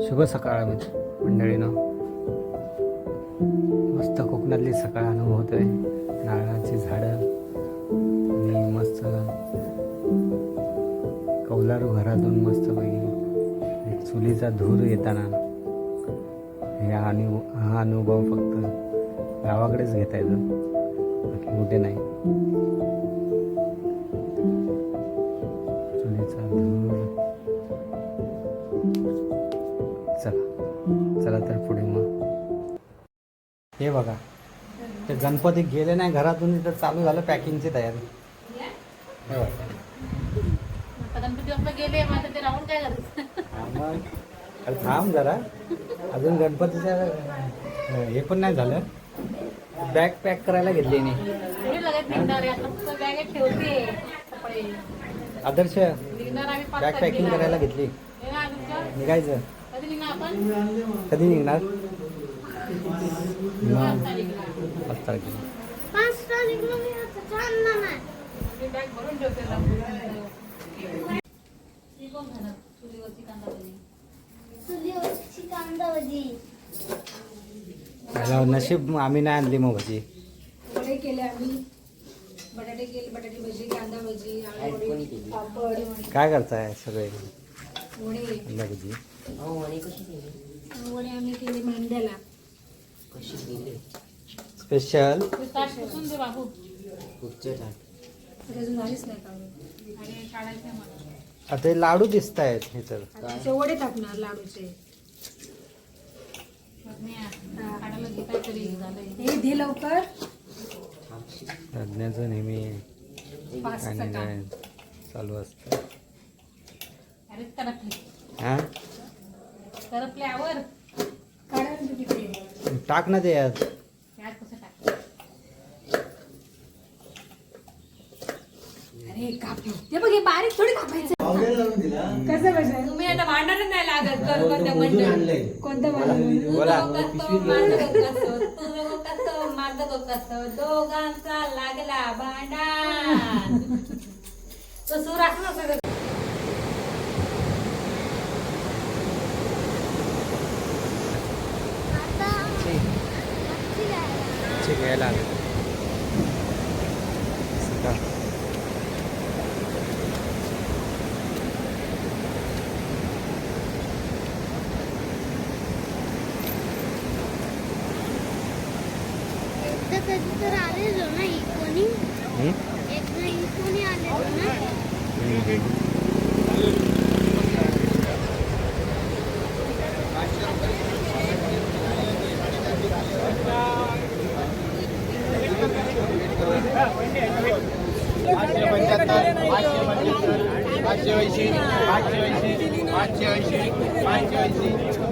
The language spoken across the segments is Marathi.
शुभ सकाळ मंडळीनं. मस्त कोकणातली सकाळ अनुभवतोय नारळाची झाडं आणि मस्त कौलारू घरातून मस्त पैकी एक चुलीचा धूर येताना हे अनु हा अनुभव फक्त गावाकडेच घेता येतो. बाकी कुठे नाही. बघा. ते गणपती गेले नाही घरातून इथं चालू झालं पॅकिंगची तयारी. अरे थांब जरा. अजून गणपतीच्या अं, हे पण नाही झालं. बॅग पॅक करायला घेतली नाही आदर्श बॅग पॅकिंग. करायला घेतली. निघायचं. कधी निघणार आपण? कधी निघणार? पाच तारीखला पाच तारखेला पाच तारीखला मी आता चालणार नाही मी बॅग भरून ठेवते लवकर. ती कोण खाणार? चुलीवरची कांदा भाजी. चुलीवरची कांदा भजी पहिला नशीब आम्ही नाही आणली मग भजी वडे केले आम्ही बटाटे केले बटाटे भजी कांदा भजी पापड काय करताय सगळे वडे भजी वडे आम्ही केले मांड्याला स्पेशल आता लाडू दिसत आहेत हे तर. आता त्याचे वडे टाकणार लाडूचे हे लवकर तज्ञाचं नेहमी चालू असतं अरे करपले हा करपले आवर काढा ना तू तिकडे टाक ना ते यात अरे कापू. ते बघ हे बारीक थोडी कापायचं. कसं तुम्ही आता भांडणच नाही लागत कर कोणत्या मंडळी. कोणतं मला बोला. दोघांचा लागला भांडण तो सूर असला सगळं आता मच्छी घ्यायला. एकदा कधी तर आलेलो ना कोणी हं? कोणी आलेलो ना पाचशे पंच्याहत्तर पाचशे पंच्याहत्तर पाचशे ऐंशी पाचशे ऐंशी पाचशे ऐंशी पाचशे ऐंशी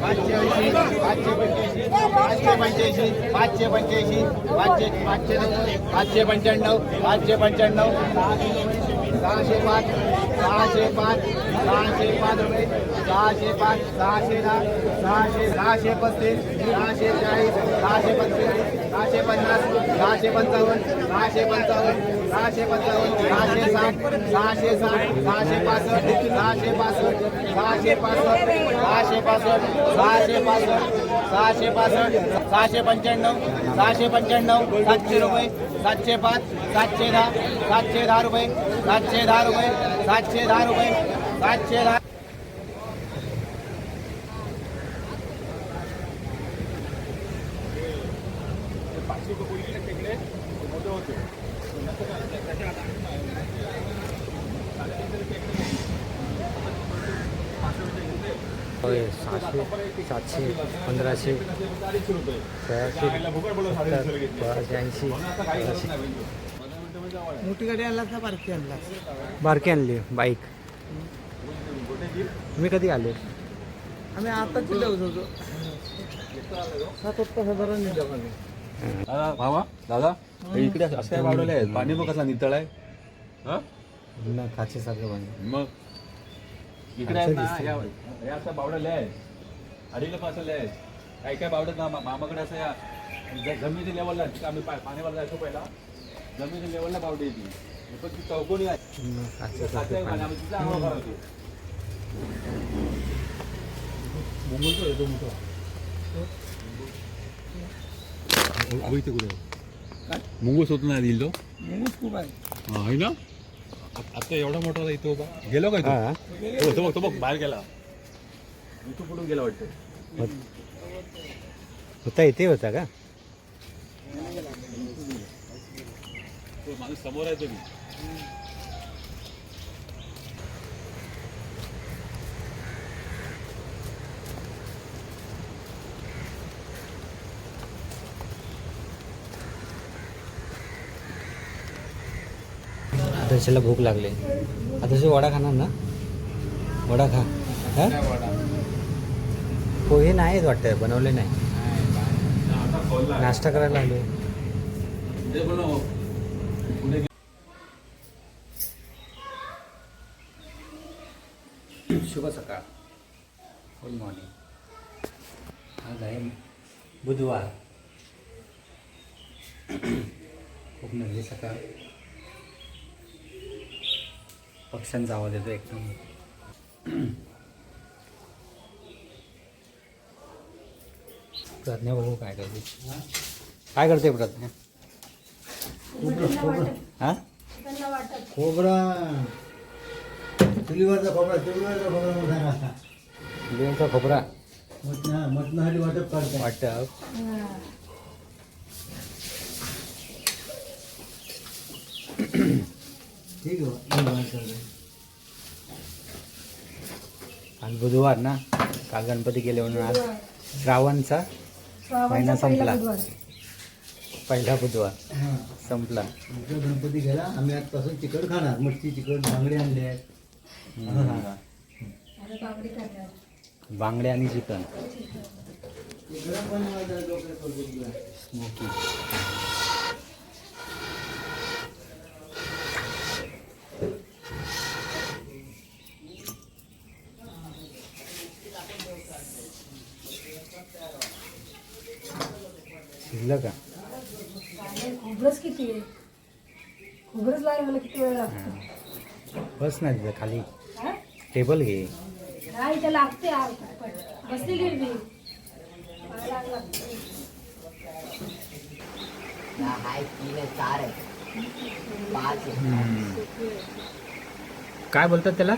पाचशे ऐंशी पाचशे पंच्याऐंशी पाचशे पंच्याऐंशी पाचशे पंच्याऐंशी पाचशे पाचशे पाचशे पंच्याण्णव पाचशे पंच्याण्णव सहाशे पाच सहाशे पाच सहाशे पाच रुपये सहाशे पाच सहाशे दहा सहाशे सहाशे पस्तीस सहाशे चाळीस सहाशे पंचेचाळीस सहाशे पन्नास सहाशे पंचावन्न सहाशे पंचावन्न सहाशे पंचावन्न सहाशे साठ सहाशे साठ सहाशे पासष्ट सहाशे पासष्ट सहाशे पासष्ट सहाशे पासष्ट सहाशे पासष्ट सहाशे पासष्ट सहाशे पंच्याण्णव सहाशे पंच्याण्णव सातशे रुपये सातशे पाच सातशे दहा सातशे दहा रुपये सातशे दहा रुपये सातशे दहा रुपये सातशे दहा होय सहाशे सातशे पंधराशे ऐंशी. मोठी गाडी आणला का बारकी आणला बारकी आणली बाईक. तुम्ही कधी आले? आम्ही आता होतो. सात वाजता साधारण निघालो आम्ही. दादा भावा दादा हे इकडे असं काय वाढवलं आहे पाणी मग कसा नितळ आहे? हं? न काचेसारखं बनलं मग? इकडे आहेत ना ह्या ह्या असं बावडल्या आहे. अडीला पण असं आहे. काय काय बावडत ना मा- मामाकडे असं या ज- जमिनीच्या लेवलला तिथं आम्ही पा- पाण्यावर जायचो पहिला. जमिनीच्या लेवलला बावडी येते. हे पण ती चौकोनी आहे. न पाणी. पाणी. आंघोळ करायचो. 몽골도 얘도 무서워. अहो इथे कुठे मुंगूस होतो ना दिल तो 몽골 खूप आहे हा आहे ना आ- आता एवढा मोठा होता इथं उभा गेलो काय हा तो हो, तो बघ तो बघ बाहेर गेला इथून कुठून गेला वाटतं होता इथे होता का तो माणूस समोर आहे तुम्ही आदर्शला भूक लागली. आता आदर्श वडा खाणार ना? वडा खा. हा? पोहे नाहीत वाटतं बनवले नाही. नाश्ता करायला लागलो शुभ सकाळ. गुड मॉर्निंग आज आहे बुधवार. खूप नवी सकाळ. पक्ष्यांचा आवाज येतो एकदम. प्रज्ञा बघू काय करते. काय करते प्रज्ञा? हा? खोबरा. चुलीवरचा खोबरा चुलीवरचा खोबरा खोबरा. मटणासाठी वाटप काढतात वाटतं ठीक आहे आज बुधवार ना काल गणपती गेले म्हणून आज श्रावणचा महिना संपला. पहिला बुधवार हां. संपला. आमचा गणपती गेला आम्ही आजपासून चिकन खाणार. मच्छी चिकन बांगडे आणले आहेत. बांगडी आणि चिकन. स्मोकी. बरं का? किती आहे? खोबरंच मला किती वेळ बस ना तिथं खाली. टेबल घे. लागते बसली घे चार आहे. पाच काय बोलतात त्याला?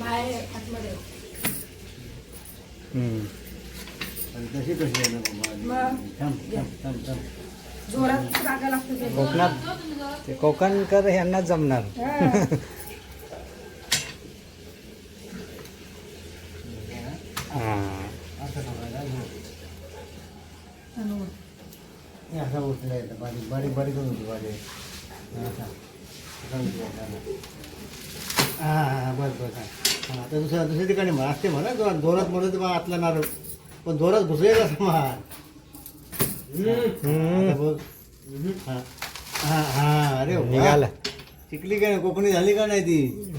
बाहेर आतमध्ये. तशी कशी आहे ना बाबा? मग थांब थांब थांब थांब. जोरात जागा लागते ते कोकणात? ते कोकणकर यांना जमणार. हा. हा. असं हां. हे बारीक बारीक बारीक होती बारीक हां, असा. हां हां हां बस बस हां. हां आता दुसऱ्या दुसऱ्या ठिकाणी म्हणा असते म्हणा जोरात म्हणत मग आतला नारळ. पण जोरात घुसलेला समान? बघ. हां. हां हां अरे. निघाला. शिकली का नाही? कोकणी झाली का नाही ती?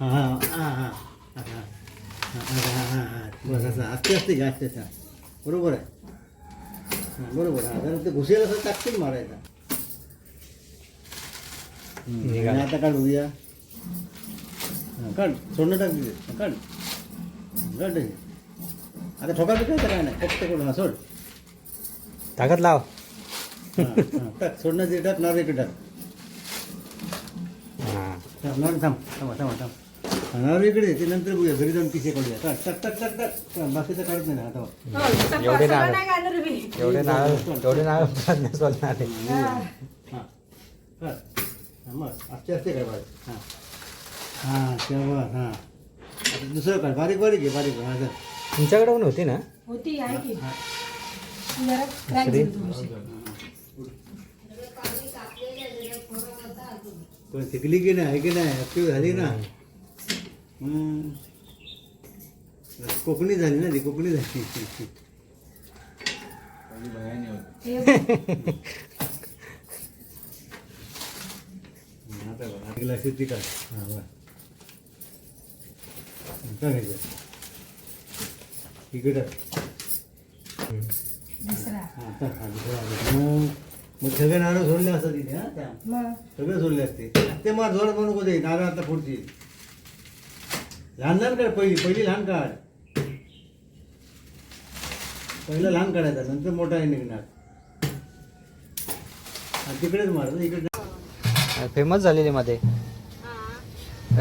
हां हां हां हां हां. हां हां हां बस असं असते असते असं बरोबर आहे. बरोबर हां जर ते घुसेल असं टाकतील मारायचा आता काढ बघूया हां काढ. सोडणं टाक तिथे. काढ. काढ. आता ठोका बिकायचं काय नाही फक्त करून हां सोड. ताकद लाव. टाक. सोडणं ते टाक नारळ इकडे टाक. हा. नारळ थांब. थांबा थांबा थांब. नारळ इकडे. ते नंतर बघूया. घरी जाऊन पिसे काढूया. टाक टाक टाक टाक. टाक बाकीचं काढत नाही ना आता हो, एवढे मी. एवढे नारळ एवढे नारळ प्रज्ञा मग काय बारीक? हां. हां तेव्हा हां. आता दुसरं काय? बारीक बारीक आहे बारीक. हां जर तुमच्याकडे पण होती ना? होती आहे की. जरा crack दुसरी? झाली थोडीशी. पण शिकली की नाही आहे की नाही? ॲक्टिव्ह झाली ना. कोकणी झाली ना ती कोकणी झाली. हे बघ आता ग्लास ती हां बरं काय घ्यायचं इकडे मग मग सगळे नारळ सोडले असतात तिथे त्या सगळे सोडले असते ते मला जोरात म्हणू नको नारळ आता पुढची लहान लहान काढ पहिली पहिली लहान काढ पहिलं लहान काढायचा नंतर मोठा आहे निघणार. आणि तिकडेच मार इकडे फेमस झालेली मध्ये.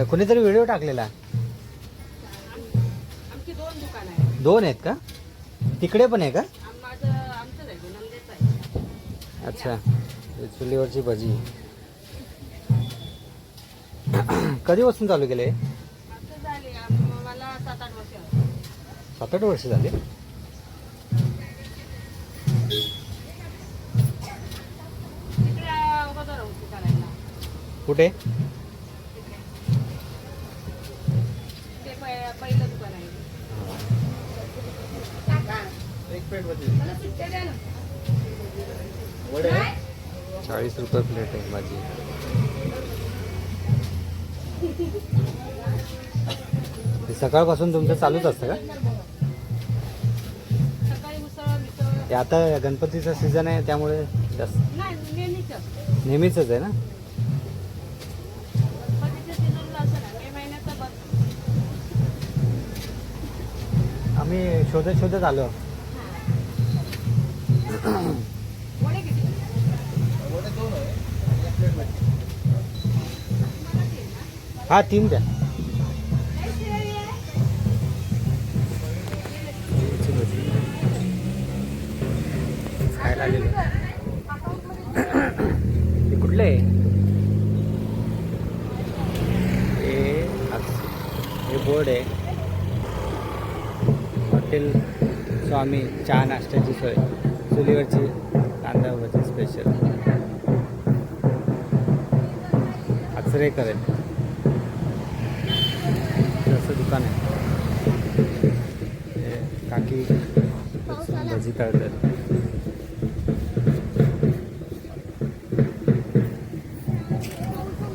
कोणीतरी व्हिडिओ टाकलेला. दोन आहेत. का? तिकडे पण आहे का? अच्छा. चुलीवरची भजी. कधीपासून चालू केले सात आठ वर्ष झाली. वडे. चाळीस रुपये प्लेट आहे भाजी हे सकाळपासून तुमचं चालूच असतं का? ते आता गणपतीचा सीझन आहे त्यामुळे जास्त. नाही नेहमीच. नेहमीच आहे ना? आम्ही शोधत शोधत आलो. वडे किती वडे दोन आहे एक प्लेट भेटते हा तीन द्या. खायला आलेलो हे कुठले आहे? हे आस- हे बोर्ड आहे. आम्ही चहा नाश्त्याची सोय. चुलीवरची कांदा भजी स्पेशल अक्षरे करेल असं दुकान आहे. हे काकी भजी तळतात.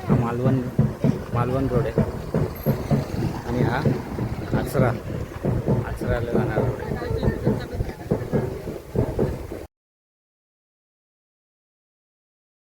हा मालवण मालवण रोड आहे. आणि हा आचरा.